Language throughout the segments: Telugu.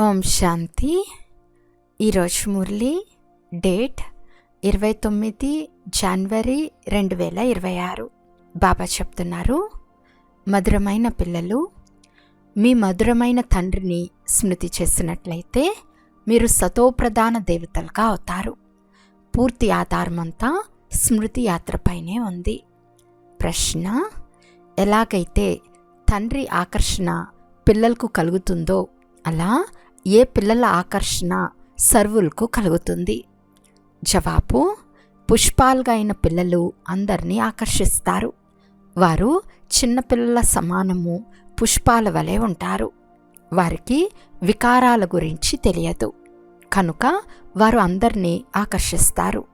ఓం శాంతి. ఈరోజు మురళి డేట్ ఇరవై తొమ్మిది జనవరి రెండు వేల ఇరవై ఆరు. బాబా చెప్తున్నారు మధురమైన పిల్లలు మీ మధురమైన తండ్రిని స్మృతి చేసినట్లయితే మీరు సతోప్రధాన దేవతలుగా అవుతారు. పూర్తి ఆధారమంతా స్మృతి యాత్రపైనే ఉంది. ప్రశ్న ఎలాగైతే తండ్రి ఆకర్షణ పిల్లలకు కలుగుతుందో అలా ఏ పిల్లల ఆకర్షణ సర్వులకు కలుగుతుంది? జవాబు పుష్పాలుగా అయిన పిల్లలు అందరినీ ఆకర్షిస్తారు. వారు చిన్నపిల్లల సమానము పుష్పాల వలె ఉంటారు. వారికి వికారాల గురించి తెలియదు. కనుక వారు అందరినీ ఆకర్షిస్తారు.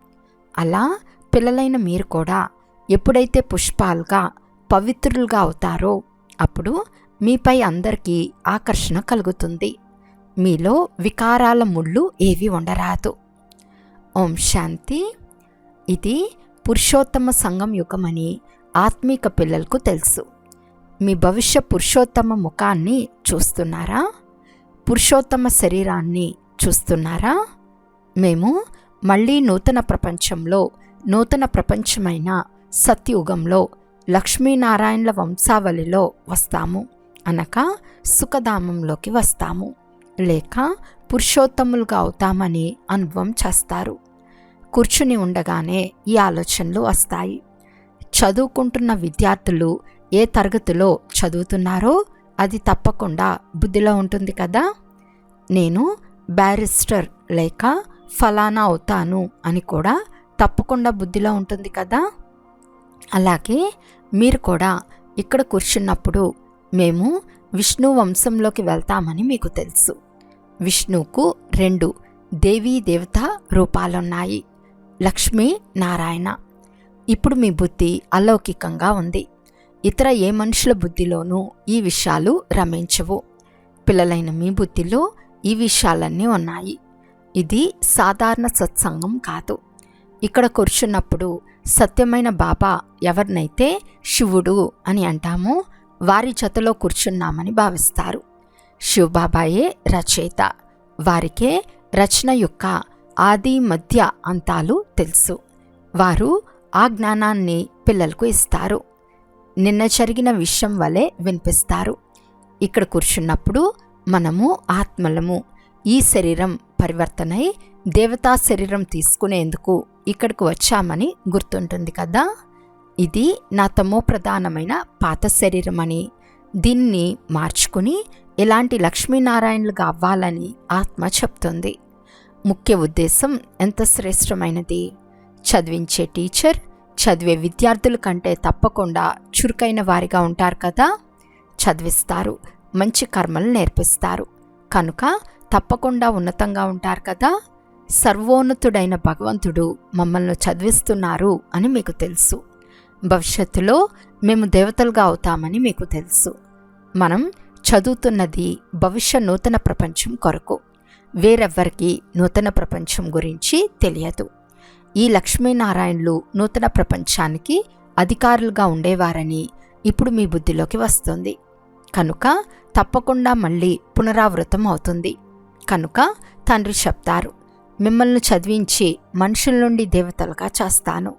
అలా పిల్లలైన మీరు కూడా ఎప్పుడైతే పుష్పాలుగా పవిత్రులుగా అవుతారో అప్పుడు మీపై అందరికీ ఆకర్షణ కలుగుతుంది. మీలో వికారాల ముళ్ళు ఏవి ఉండరాదు. ఓం శాంతి. ఇది పురుషోత్తమ సంఘం యుగమని ఆత్మీక పిల్లలకు తెలుసు. మీ భవిష్య పురుషోత్తమ ముఖాన్ని చూస్తున్నారా? పురుషోత్తమ శరీరాన్ని చూస్తున్నారా? మేము మళ్ళీ నూతన ప్రపంచంలో నూతన ప్రపంచమైన సత్యుగంలో లక్ష్మీనారాయణల వంశావళిలో వస్తాము అనగా సుఖధామంలోకి వస్తాము. లేక పురుషోత్తములుగా అవుతామని అనుభవం చేస్తారు. కూర్చుని ఉండగానే ఈ ఆలోచనలు వస్తాయి. చదువుకుంటున్న విద్యార్థులు ఏ తరగతిలో చదువుతున్నారో అది తప్పకుండా బుద్ధిలో ఉంటుంది కదా? నేను బ్యారిస్టర్ లేక ఫలానా అవుతాను అని కూడా తప్పకుండా బుద్ధిలో ఉంటుంది కదా? అలాగే మీరు కూడా ఇక్కడ కూర్చున్నప్పుడు మేము విష్ణు వంశంలోకి వెళ్తామని మీకు తెలుసు. విష్ణువుకు రెండు దేవీ దేవత రూపాలున్నాయి. లక్ష్మీ నారాయణ. ఇప్పుడు మీ బుద్ధి అలౌకికంగా ఉంది. ఇతర ఏ మనుషుల బుద్ధిలోనూ ఈ విషయాలు రమించవు. పిల్లలైన మీ బుద్ధిలో ఈ విషయాలన్నీ ఉన్నాయి. ఇది సాధారణ సత్సంగం కాదు. ఇక్కడ కూర్చున్నప్పుడు సత్యమైన బాబా ఎవరినైతే శివుడు అని అంటామో వారి జతలో కూర్చున్నామని భావిస్తారు. శివబాబాయే రచయిత. వారికే రచన యొక్క ఆది మధ్య అంతాలు తెలుసు. వారు ఆ జ్ఞానాన్ని పిల్లలకు ఇస్తారు. నిన్న జరిగిన విషయం వలె వినిపిస్తారు. ఇక్కడ కూర్చున్నప్పుడు మనము ఆత్మలము. ఈ శరీరం పరివర్తనై దేవతా శరీరం తీసుకునేందుకు ఇక్కడికి వచ్చామని గుర్తుంటుంది కదా? ఇది నా తమో ప్రధానమైన పాత శరీరం అని దీన్ని మార్చుకుని ఇలాంటి లక్ష్మీనారాయణలుగా అవ్వాలని ఆత్మ చెప్తుంది. ముఖ్య ఉద్దేశం ఎంత శ్రేష్టమైనది? చదివించే టీచర్ చదివే విద్యార్థుల కంటే తప్పకుండా చురుకైన వారిగా ఉంటారు కదా? చదివిస్తారు మంచి కర్మలు నేర్పిస్తారు. కనుక తప్పకుండా ఉన్నతంగా ఉంటారు కదా? సర్వోన్నతుడైన భగవంతుడు మమ్మల్ని చదివిస్తున్నారు అని మీకు తెలుసు. భవిష్యత్తులో మేము దేవతలుగా అవుతామని మీకు తెలుసు. మనం చదువుతున్నది భవిష్య నూతన ప్రపంచం కొరకు. వేరెవ్వరికి నూతన ప్రపంచం గురించి తెలియదు. ఈ లక్ష్మీనారాయణలు నూతన ప్రపంచానికి అధికారులుగా ఉండేవారని ఇప్పుడు మీ బుద్ధిలోకి వస్తుంది. కనుక తప్పకుండా మళ్ళీ పునరావృతం అవుతుంది. కనుక తండ్రి చెప్తారు మిమ్మల్ని చదివించి మనుషుల నుండి దేవతలుగా చేస్తాను.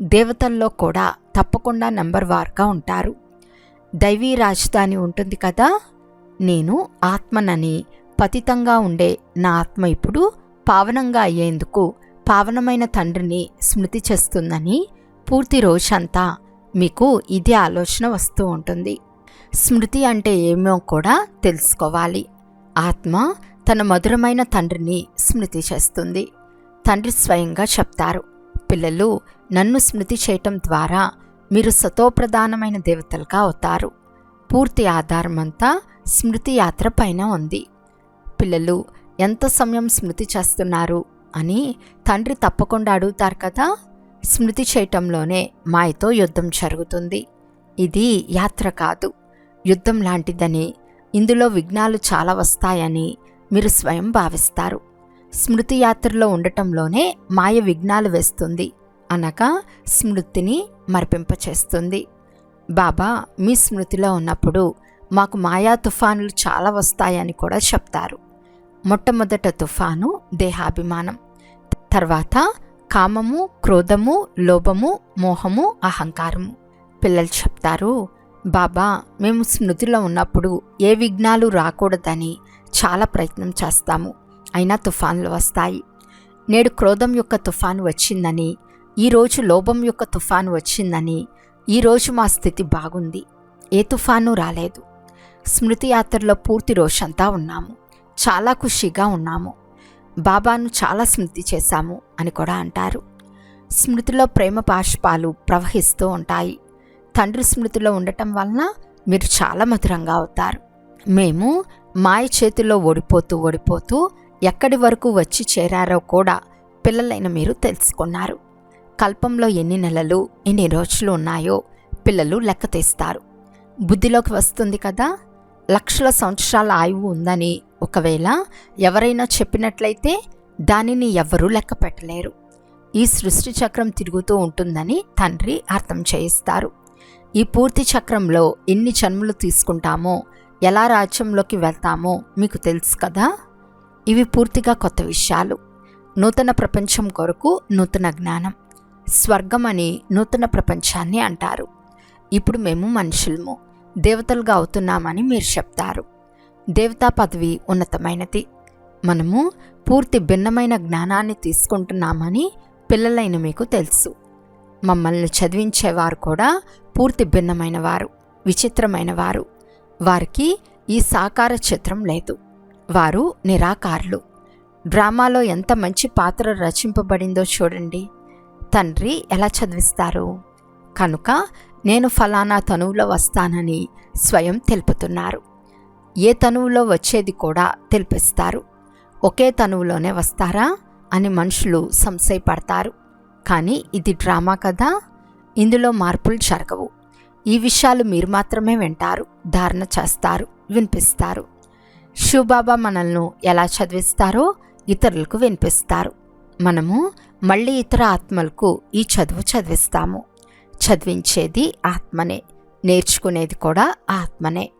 దేవతల్లో కూడా తప్పకుండా నెంబర్ వార్గా ఉంటారు. దైవీ రాజధాని ఉంటుంది కదా? నేను ఆత్మనని పతితంగా ఉండే నా ఆత్మ ఇప్పుడు పావనంగా అయ్యేందుకు పావనమైన తండ్రిని స్మృతి చేస్తుందని పూర్తి రోజంతా మీకు ఇదే ఆలోచన వస్తూ ఉంటుంది. స్మృతి అంటే ఏమో కూడా తెలుసుకోవాలి. ఆత్మ తన మధురమైన తండ్రిని స్మృతి చేస్తుంది. తండ్రి స్వయంగా చెప్తారు పిల్లలు నన్ను స్మృతి చేయటం ద్వారా మీరు సతోప్రధానమైన దేవతలుగా అవుతారు. పూర్తి ఆధారమంతా స్మృతి యాత్ర పైన ఉంది. పిల్లలు ఎంత సమయం స్మృతి చేస్తున్నారు అని తండ్రి తప్పకుండా అడుగుతారు కదా? స్మృతి చేయటంలోనే మాయతో యుద్ధం జరుగుతుంది. ఇది యాత్ర కాదు. యుద్ధం లాంటిదని ఇందులో విఘ్నాలు చాలా వస్తాయని మీరు స్వయం భావిస్తారు. స్మృతి యాత్రలో ఉండటంలోనే మాయ విఘ్నాలు వేస్తుంది. అనగా స్మృతిని మరిపింపచేస్తుంది. బాబా మీ స్మృతిలో ఉన్నప్పుడు మాకు మాయా తుఫానులు చాలా వస్తాయని కూడా చెప్తారు. మొట్టమొదట తుఫాను దేహాభిమానం. తర్వాత కామము క్రోధము లోభము మోహము అహంకారము. పిల్లలు చెప్తారు బాబా మేము స్మృతిలో ఉన్నప్పుడు ఏ విఘ్నాలు రాకూడదని చాలా ప్రయత్నం చేస్తాము. అయినా తుఫాన్లు వస్తాయి. నేడు క్రోధం యొక్క తుఫాను వచ్చిందని ఈరోజు లోభం యొక్క తుఫాను వచ్చిందని ఈరోజు మా స్థితి బాగుంది. ఏ తుఫాను రాలేదు. స్మృతి యాత్రలో పూర్తి రోజంతా ఉన్నాము. చాలా ఖుషిగా ఉన్నాము. బాబాను చాలా స్మృతి చేశాము అని కూడా అంటారు. స్మృతిలో ప్రేమ పాష్పాలు ప్రవహిస్తూ ఉంటాయి. తండ్రి స్మృతిలో ఉండటం వలన మీరు చాలా మధురంగా అవుతారు. మేము మాయ చేతిలో ఓడిపోతూ ఓడిపోతూ ఎక్కడి వరకు వచ్చి చేరారో కూడా పిల్లలైన మీరు తెలుసుకున్నారు. కల్పంలో ఎన్ని నెలలు ఎన్ని రోజులు ఉన్నాయో పిల్లలు లెక్క తీస్తారు. బుద్ధిలోకి వస్తుంది కదా? లక్షల సంవత్సరాల ఆయువు ఉందని ఒకవేళ ఎవరైనా చెప్పినట్లయితే దానిని ఎవ్వరూ లెక్క పెట్టలేరు. ఈ సృష్టి చక్రం తిరుగుతూ ఉంటుందని తండ్రి అర్థం చేయిస్తారు. ఈ పూర్తి చక్రంలో ఎన్ని జన్మలు తీసుకుంటామో ఎలా రాజ్యంలోకి వెళ్తామో మీకు తెలుసు కదా? ఇవి పూర్తిగా కొత్త విషయాలు. నూతన ప్రపంచం కొరకు నూతన జ్ఞానం. స్వర్గం అని నూతన ప్రపంచాన్ని అంటారు. ఇప్పుడు మేము మనుషులము. దేవతలుగా అవుతున్నామని మీరు చెప్తారు. దేవతా పదవి ఉన్నతమైనది. మనము పూర్తి భిన్నమైన జ్ఞానాన్ని తీసుకుంటున్నామని పిల్లలైన మీకు తెలుసు. మమ్మల్ని చదివించేవారు కూడా పూర్తి భిన్నమైన వారు విచిత్రమైన వారు వారికి ఈ సాకార చిత్రం లేదు. వారు నిరాకారులు. డ్రామాలో ఎంత మంచి పాత్ర రచింపబడిందో చూడండి. తండ్రి ఎలా చదివిస్తారు? కనుక నేను ఫలానా తనువులో వస్తానని స్వయం తెలుపుతున్నారు. ఏ తనువులో వచ్చేది కూడా తెలిపిస్తారు. ఒకే తనువులోనే వస్తారా అని మనుషులు సంశయపడతారు. కానీ ఇది డ్రామా కదా? ఇందులో మార్పులు జరగవు. ఈ విషయాలు మీరు మాత్రమే వింటారు ధారణ చేస్తారు వినిపిస్తారు. శివబాబా మనల్ని ఎలా చదివిస్తారో ఇతరులకు వినిపిస్తారు. మనము మళ్ళీ ఇతర ఆత్మలకు ఈ చదువు చదివిస్తాము. చదివించేది ఆత్మనే నేర్చుకునేది కూడా ఆత్మనే.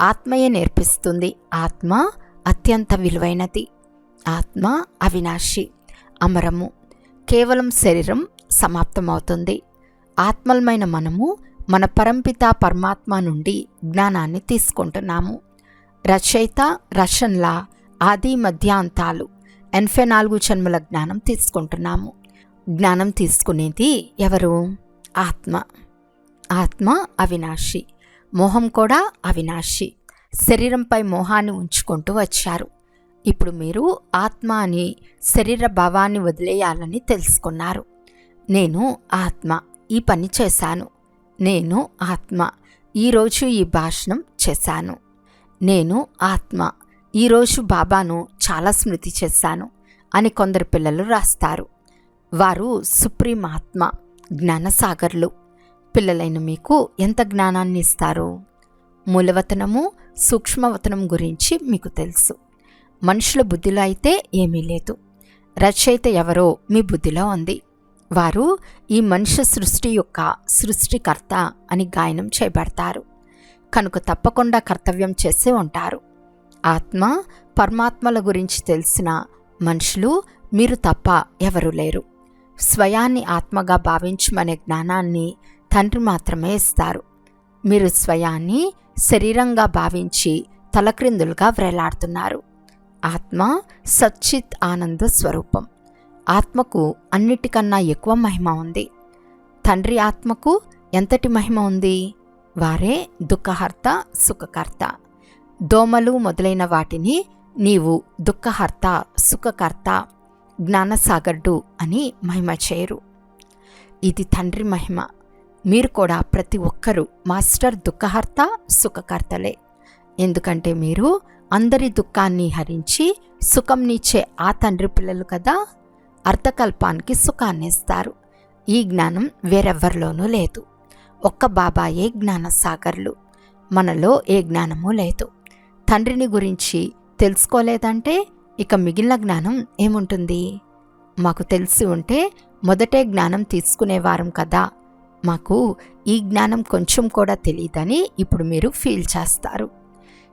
ఆత్మయే నేర్పిస్తుంది. ఆత్మ అత్యంత విలువైనది. ఆత్మ అవినాశి అమరము. కేవలం శరీరం సమాప్తమవుతుంది. ఆత్మలమైన మనము మన పరంపిత పరమాత్మ నుండి జ్ఞానాన్ని తీసుకుంటున్నాము. రచయిత రషన్ల ఆది మధ్యాంతాలు ఎనభై నాలుగు జన్మల జ్ఞానం తీసుకుంటున్నాము. జ్ఞానం తీసుకునేది ఎవరు? ఆత్మ. ఆత్మ అవినాశి. మోహం కూడా అవినాశి. శరీరంపై మోహాన్ని ఉంచుకుంటూ వచ్చారు. ఇప్పుడు మీరు ఆత్మ అని శరీర భావాన్ని వదిలేయాలని తెలుసుకున్నారు. నేను ఆత్మ. ఈ పని చేశాను. నేను ఆత్మ. ఈరోజు ఈ భాషణం చేశాను. నేను ఆత్మ. ఈరోజు బాబాను చాలా స్మృతి చేశాను అని కొందరు పిల్లలు రాస్తారు. వారు సుప్రీమాత్మ జ్ఞానసాగర్లు. పిల్లలైన మీకు ఎంత జ్ఞానాన్ని ఇస్తారు? మూలవతనము సూక్ష్మవతనం గురించి మీకు తెలుసు. మనుషుల బుద్ధిలో అయితే ఏమీ లేదు. రచయిత ఎవరో మీ బుద్ధిలో ఉంది. వారు ఈ మనుష్య సృష్టి యొక్క సృష్టికర్త అని గాయనం చేయబడతారు. కనుక తప్పకుండా కర్తవ్యం చేసే ఉంటారు. ఆత్మ పరమాత్మల గురించి తెలిసిన మనుషులు మీరు తప్ప ఎవరు లేరు. స్వయాన్ని ఆత్మగా భావించమనే జ్ఞానాన్ని తండ్రి మాత్రమే ఇస్తారు. మీరు స్వయాన్ని శరీరంగా భావించి తలక్రిందులుగా వ్రేలాడుతున్నారు. ఆత్మ సచ్చిత్ ఆనంద స్వరూపం. ఆత్మకు అన్నిటికన్నా ఎక్కువ మహిమ ఉంది. తండ్రి ఆత్మకు ఎంతటి మహిమ ఉంది? వారే దుఃఖహర్త సుఖకర్త. దోమలు మొదలైన వాటిని నీవు దుఃఖహర్త సుఖకర్త జ్ఞానసాగర్డు అని మహిమ చేయరు. ఇది తండ్రి మహిమ. మీరు కూడా ప్రతి ఒక్కరూ మాస్టర్ దుఃఖహర్త సుఖకర్తలే. ఎందుకంటే మీరు అందరి దుఃఖాన్ని హరించి సుఖంనిచ్చే ఆ తండ్రి పిల్లలు కదా అర్థకల్పానికి సుఖాన్ని ఇస్తారు. ఈ జ్ఞానం వేరెవ్వరిలోనూ లేదు. ఒక్క బాబాయే జ్ఞానసాగర్లు. మనలో ఏ జ్ఞానమూ లేదు. తండ్రిని గురించి తెలుసుకోలేదంటే ఇక మిగిలిన జ్ఞానం ఏముంటుంది? మాకు తెలిసి ఉంటే మొదటే జ్ఞానం తీసుకునేవారం కదా. మాకు ఈ జ్ఞానం కొంచెం కూడా తెలియదని ఇప్పుడు మీరు ఫీల్ చేస్తారు.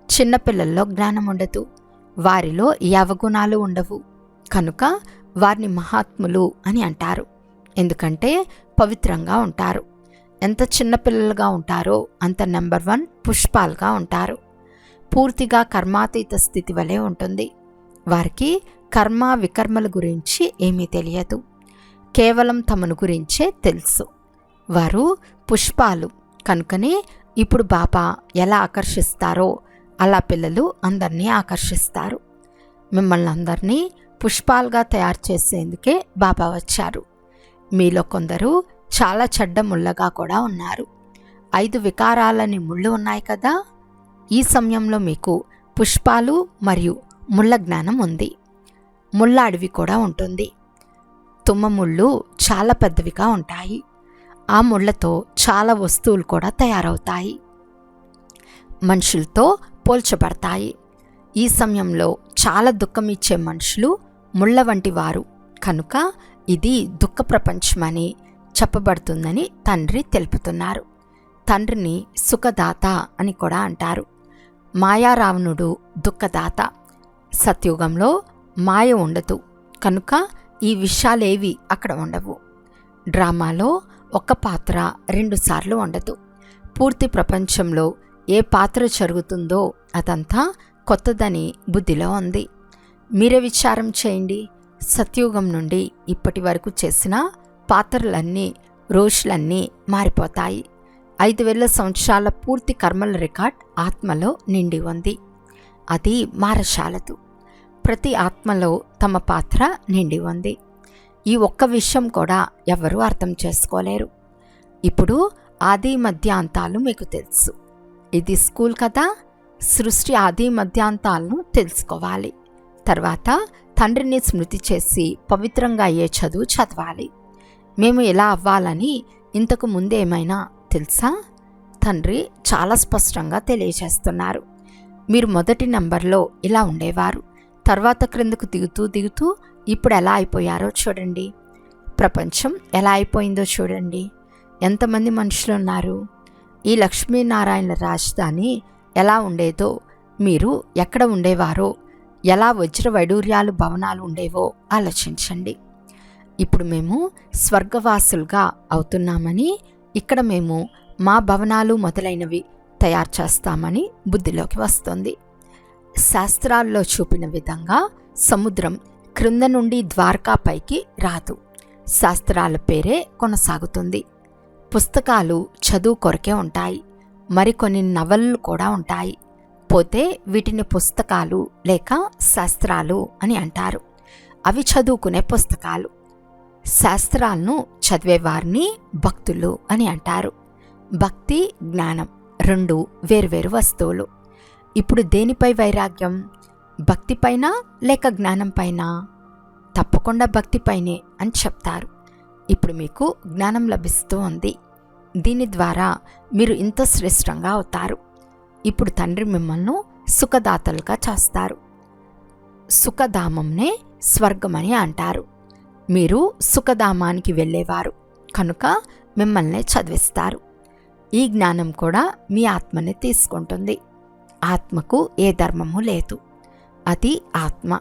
చిన్నపిల్లల్లో జ్ఞానం ఉండదు. వారిలో ఈ అవగుణాలు ఉండవు. కనుక వారిని మహాత్ములు అని అంటారు. ఎందుకంటే పవిత్రంగా ఉంటారు. ఎంత చిన్నపిల్లలుగా ఉంటారో అంత నెంబర్ వన్ పుష్పాలుగా ఉంటారు. పూర్తిగా కర్మాతీత స్థితి వలె ఉంటుంది. వారికి కర్మ వికర్మల గురించి ఏమీ తెలియదు. కేవలం తమను గురించే తెలుసు. వారు పుష్పాలు. కనుకనే ఇప్పుడు బాబా ఎలా ఆకర్షిస్తారో అలా పిల్లలు అందరినీ ఆకర్షిస్తారు. మిమ్మల్ని అందరినీ పుష్పాలుగా తయారు చేసేందుకే బాబా వచ్చారు. మీలో కొందరు చాలా చెడ్డ ముళ్ళగా కూడా ఉన్నారు. ఐదు వికారాలని ముళ్ళు ఉన్నాయి కదా? ఈ సమయంలో మీకు పుష్పాలు మరియు ముళ్ళ జ్ఞానం ఉంది. ముళ్ళ అడవి కూడా ఉంటుంది. తుమ్మ ముళ్ళు చాలా పెద్దవిగా ఉంటాయి. ఆ ముళ్ళతో చాలా వస్తువులు కూడా తయారవుతాయి. మనుషులతో పోల్చబడతాయి. ఈ సమయంలో చాలా దుఃఖం ఇచ్చే మనుషులు ముళ్ళ వంటి వారు. కనుక ఇది దుఃఖ ప్రపంచమని చెప్పబడుతుందని తండ్రి తెలుపుతున్నారు. తండ్రిని సుఖదాత అని కూడా అంటారు. మాయారావణుడు దుఃఖదాత. సత్యుగంలో మాయ ఉండదు. కనుక ఈ విషయాలేవి అక్కడ ఉండవు. డ్రామాలో ఒక పాత్ర రెండుసార్లు ఉండదు. పూర్తి ప్రపంచంలో ఏ పాత్ర జరుగుతుందో అదంతా కొత్తదని బుద్ధిలో ఉంది. మీరే విచారం చేయండి. సత్యుగం నుండి ఇప్పటి వరకు చేసిన పాత్రలన్నీ రోజులన్నీ మారిపోతాయి. ఐదు వేల సంవత్సరాల పూర్తి కర్మల రికార్డ్ ఆత్మలో నిండి ఉంది. అది మారశాలదు. ప్రతి ఆత్మలో తమ పాత్ర నిండి ఉంది. ఈ ఒక్క విషయం కూడా ఎవరూ అర్థం చేసుకోలేరు. ఇప్పుడు ఆది మధ్యాంతాలు మీకు తెలుసు. ఇది స్కూల్ కదా? సృష్టి ఆది మధ్యాంతాలను తెలుసుకోవాలి. తర్వాత తండ్రిని స్మృతి చేసి పవిత్రంగా అయ్యే చదువు చదవాలి. మేము ఎలా అవ్వాలని ఇంతకు ముందేమైనా తెలుసా? తండ్రి చాలా స్పష్టంగా తెలియజేస్తున్నారు. మీరు మొదటి నంబర్లో ఇలా ఉండేవారు. తర్వాత క్రిందకు దిగుతూ దిగుతూ ఇప్పుడు ఎలా అయిపోయారో చూడండి. ప్రపంచం ఎలా అయిపోయిందో చూడండి. ఎంతమంది మనుషులు ఉన్నారు? ఈ లక్ష్మీనారాయణ రాజధాని ఎలా ఉండేదో మీరు ఎక్కడ ఉండేవారో ఎలా వజ్ర వైడూర్యాలు భవనాలు ఉండేవో ఆలోచించండి. ఇప్పుడు మేము స్వర్గవాసులుగా అవుతున్నామని ఇక్కడ మేము మా భవనాలు మొదలైనవి తయారు చేస్తామని బుద్ధిలోకి వస్తుంది. శాస్త్రాల్లో చూపిన విధంగా సముద్రం క్రింద నుండి ద్వారకా పైకి రాదు. శాస్త్రాల పేరే కొనసాగుతుంది. పుస్తకాలు చదువు కొరకే ఉంటాయి. మరికొన్ని నవలలు కూడా ఉంటాయి. పోతే వీటిని పుస్తకాలు లేక శాస్త్రాలు అని అంటారు. అవి చదువుకునే పుస్తకాలు. శాస్త్రాలను చదివేవారిని భక్తులు అని అంటారు. భక్తి జ్ఞానం రెండు వేర్వేరు వస్తువులు. ఇప్పుడు దేనిపై వైరాగ్యం? భక్తిపైన లేక జ్ఞానంపైన? తప్పకుండా భక్తిపైనే అని చెప్తారు. ఇప్పుడు మీకు జ్ఞానం లభిస్తూ ఉంది. దీని ద్వారా మీరు ఇంత శ్రేష్టంగా అవుతారు. ఇప్పుడు తండ్రి మిమ్మల్ని సుఖదాతలుగా చేస్తారు. సుఖధామంనే స్వర్గమని అంటారు. మీరు సుఖధామానికి వెళ్ళేవారు. కనుక మిమ్మల్ని చదివిస్తారు. ఈ జ్ఞానం కూడా మీ ఆత్మని తీసుకుంటుంది. ఆత్మకు ఏ ధర్మము లేదు. అది ఆత్మ.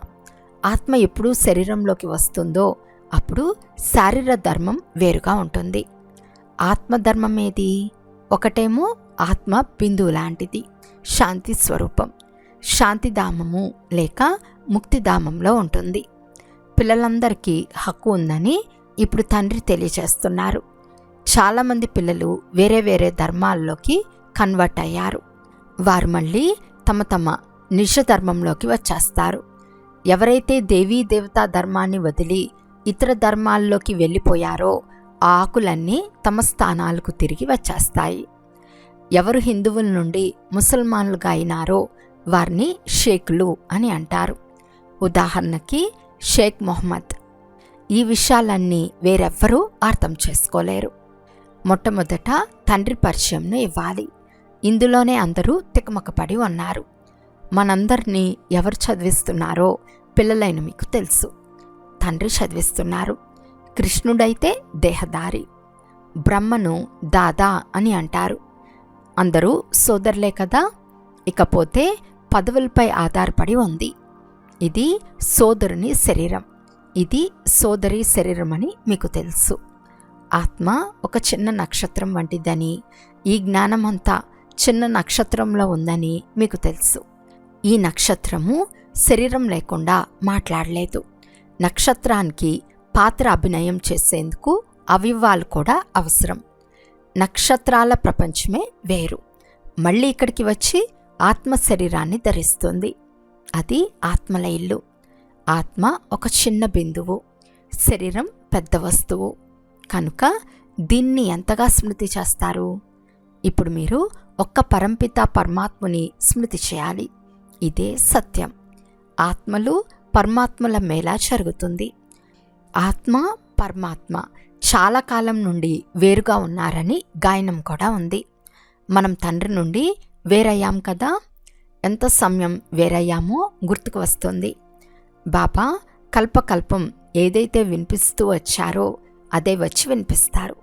ఆత్మ ఎప్పుడు శరీరంలోకి వస్తుందో అప్పుడు శారీర ధర్మం వేరుగా ఉంటుంది. ఆత్మధర్మం ఏది? ఒకటేమో ఆత్మ బిందువు లాంటిది. శాంతి స్వరూపం. శాంతిధామము లేక ముక్తిధామంలో ఉంటుంది. పిల్లలందరికీ హక్కు ఉందని ఇప్పుడు తండ్రి తెలియజేస్తున్నారు. చాలామంది పిల్లలు వేరే వేరే ధర్మాల్లోకి కన్వర్ట్ అయ్యారు. వారు మళ్ళీ తమ తమ నిజ ధర్మంలోకి వచ్చేస్తారు. ఎవరైతే దేవీ దేవతా ధర్మాన్ని వదిలి ఇతర ధర్మాల్లోకి వెళ్ళిపోయారో ఆ ఆకులన్నీ తమ స్థానాలకు తిరిగి వచ్చేస్తాయి. ఎవరు హిందువుల నుండి ముసల్మాన్లుగా అయినారో వారిని షేక్లు అని అంటారు. ఉదాహరణకి షేక్ మొహమ్మద్. ఈ విషయాలన్నీ వేరెవ్వరూ అర్థం చేసుకోలేరు. మొట్టమొదట తండ్రి పరిచయంను ఇవ్వాలి. ఇందులోనే అందరూ తికమకపడి ఉన్నారు. మనందరినీ ఎవరు చదివిస్తున్నారో పిల్లలైన మీకు తెలుసు. తండ్రి చదివిస్తున్నారు. కృష్ణుడైతే దేహదారి బ్రహ్మను దాదా అని అంటారు. అందరూ సోదరులే కదా? ఇకపోతే పదవులపై ఆధారపడి ఉంది. ఇది సోదరుని శరీరం. ఇది సోదరి శరీరం అని మీకు తెలుసు. ఆత్మ ఒక చిన్న నక్షత్రం వంటిదని ఈ జ్ఞానమంతా చిన్న నక్షత్రంలో ఉందని మీకు తెలుసు. ఈ నక్షత్రము శరీరం లేకుండా మాట్లాడలేదు. నక్షత్రానికి పాత్ర అభినయం చేసేందుకు అవివ్వాలు కూడా అవసరం. నక్షత్రాల ప్రపంచమే వేరు. మళ్ళీ ఇక్కడికి వచ్చి ఆత్మ శరీరాన్ని ధరిస్తుంది. అది ఆత్మల ఇల్లు. ఆత్మ ఒక చిన్న బిందువు. శరీరం పెద్ద వస్తువు. కనుక దీన్ని ఎంతగా స్మృతి చేస్తారు? ఇప్పుడు మీరు ఒక్క పరంపిత పరమాత్ముని స్మృతి చేయాలి. ఇదే సత్యం. ఆత్మలు పరమాత్మల మేళా జరుగుతుంది. ఆత్మ పరమాత్మ చాలా కాలం నుండి వేరుగా ఉన్నారని గాయనం కూడా ఉంది. మనం తండ్రి నుండి వేరయ్యాం కదా? ఎంత సమయం వేరయ్యామో గుర్తుకు వస్తుంది. బాబా కల్పకల్పం ఏదైతే వినిపిస్తూ వచ్చారో అదే వచ్చి వినిపిస్తారు.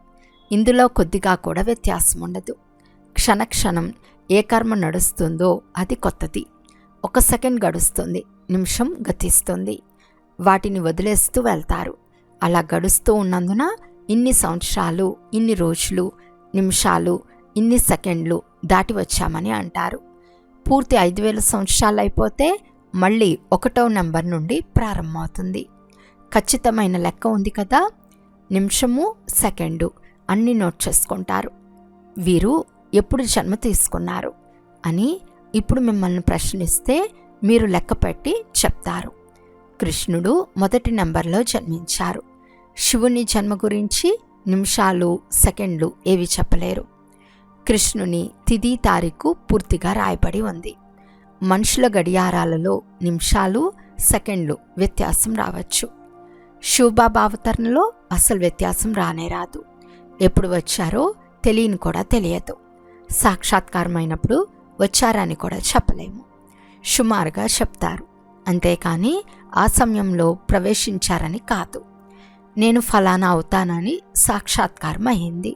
ఇందులో కొద్దిగా కూడా వ్యత్యాసం ఉండదు. క్షణక్షణం ఏ కర్మ నడుస్తుందో అది కొత్తది. ఒక సెకండ్ గడుస్తుంది నిమిషం గతిస్తుంది. వాటిని వదిలేస్తూ వెళ్తారు. అలా గడుస్తూ ఉన్నందున ఇన్ని సంవత్సరాలు ఇన్ని రోజులు నిమిషాలు ఇన్ని సెకండ్లు దాటి వచ్చామని అంటారు. పూర్తి ఐదు వేల సంవత్సరాలు అయిపోతే మళ్ళీ ఒకటో నెంబర్ నుండి ప్రారంభమవుతుంది. ఖచ్చితమైన లెక్క ఉంది కదా? నిమిషము సెకండు అన్ని నోట్ చేసుకుంటారు. వీరు ఎప్పుడు జన్మ తీసుకున్నారు అని ఇప్పుడు మిమ్మల్ని ప్రశ్నిస్తే మీరు లెక్క పెట్టి చెప్తారు. కృష్ణుడు మొదటి నెంబర్లో జన్మించారు. శివుని జన్మ గురించి నిమిషాలు సెకండ్లు ఏవి చెప్పలేరు. కృష్ణుని తిది తారీఖు పూర్తిగా రాయబడి ఉంది. మనుషుల గడియారాలలో నిమిషాలు సెకండ్లు వ్యత్యాసం రావచ్చు. శివబాబా అవతరణలో అసలు వ్యత్యాసం రానే రాదు. ఎప్పుడు వచ్చారో తెలియని కూడా తెలియదు. సాక్షాత్కారమైనప్పుడు వచ్చారని కూడా చెప్పలేము. సుమారుగా చెప్తారు. అంతేకాని ఆ సమయంలో ప్రవేశించారని కాదు. నేను ఫలానా అవుతానని సాక్షాత్కారం అయింది.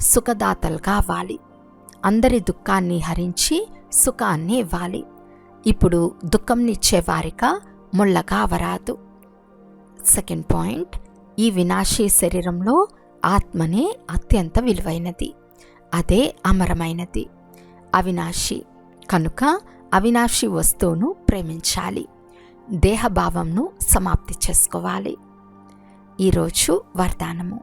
సుఖదాతలుగా అవ్వాలి. అందరి దుఃఖాన్ని హరించి సుఖాన్ని ఇవ్వాలి. ఇప్పుడు దుఃఖంనిచ్చే వారిక ముళ్ళగా అవరాదు. సెకండ్ పాయింట్ ఈ వినాశీ శరీరంలో ఆత్మనే అత్యంత విలువైనది. అదే అమరమైనది. అవినాశి కనుక అవినాశి వస్తువును ప్రేమించాలి. దేహభావంను సమాప్తి చేసుకోవాలి. ఈరోజు వరదానము.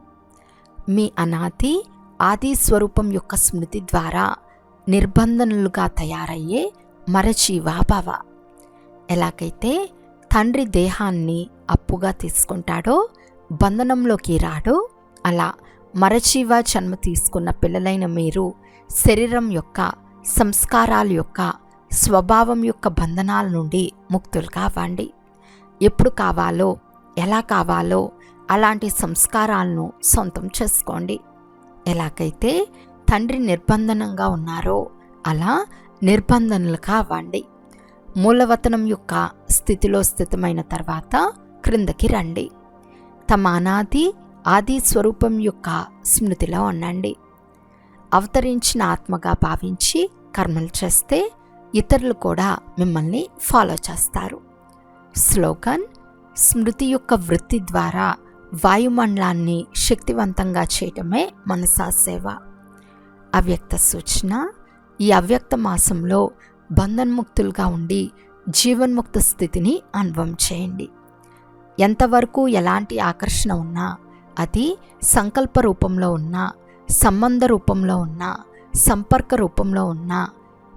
మీ అనాథి ఆది స్వరూపం యొక్క స్మృతి ద్వారా నిర్బంధనలుగా తయారయ్యే మరచీవాభవ ఎలాగైతే తండ్రి దేహాన్ని అప్పుగా తీసుకుంటాడో బంధనంలోకి రాడో అలా మరచీవ జన్మ తీసుకున్న పిల్లలైన మీరు శరీరం యొక్క సంస్కారాల యొక్క స్వభావం యొక్క బంధనాల నుండి ముక్తులు కావండి ఎప్పుడు కావాలో ఎలా కావాలో అలాంటి సంస్కారాలను సొంతం చేసుకోండి. ఎలాగైతే తండ్రి నిర్బంధనంగా ఉన్నారో అలా నిర్బంధనలుగా అవ్వండి మూలవతనం యొక్క స్థితిలో స్థితమైన తర్వాత క్రిందకి రండి. తమ అనాది ఆది స్వరూపం యొక్క స్మృతిలో ఉండండి. అవతరించిన ఆత్మగా భావించి కర్మలు చేస్తే ఇతరులు కూడా మిమ్మల్ని ఫాలో చేస్తారు. స్లోగన్ స్మృతి యొక్క వృత్తి ద్వారా వాయుమండలాన్ని శక్తివంతంగా చేయటమే మనసా సేవ. అవ్యక్త సూచన ఈ అవ్యక్త మాసంలో బంధన్ముక్తులుగా ఉండి జీవన్ముక్త స్థితిని అనుభవం చేయండి. ఎంతవరకు ఎలాంటి ఆకర్షణ ఉన్నా అది సంకల్ప రూపంలో ఉన్నా సంబంధ రూపంలో ఉన్నా సంపర్క రూపంలో ఉన్నా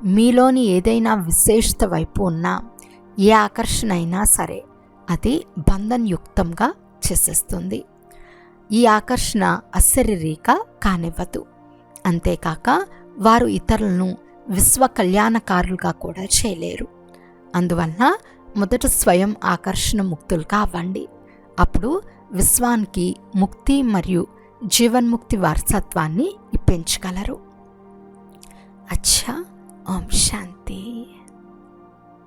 మీలోని ఏదైనా విశేషత వైపు ఉన్నా ఏ ఆకర్షణ అయినా సరే అది బంధన్యుక్తంగా చేసేస్తుంది ఈ ఆకర్షణ అశరీరీక కానివ్వదు. అంతేకాక వారు ఇతరులను విశ్వ కళ్యాణకారులుగా కూడా చేయలేరు. అందువలన మొదట స్వయం ఆకర్షణ ముక్తులుగా అవ్వండి అప్పుడు విశ్వానికి ముక్తి మరియు జీవన్ముక్తి వారసత్వాన్ని ఇప్పించగలరు అచ్చా! ఓం శాంతి.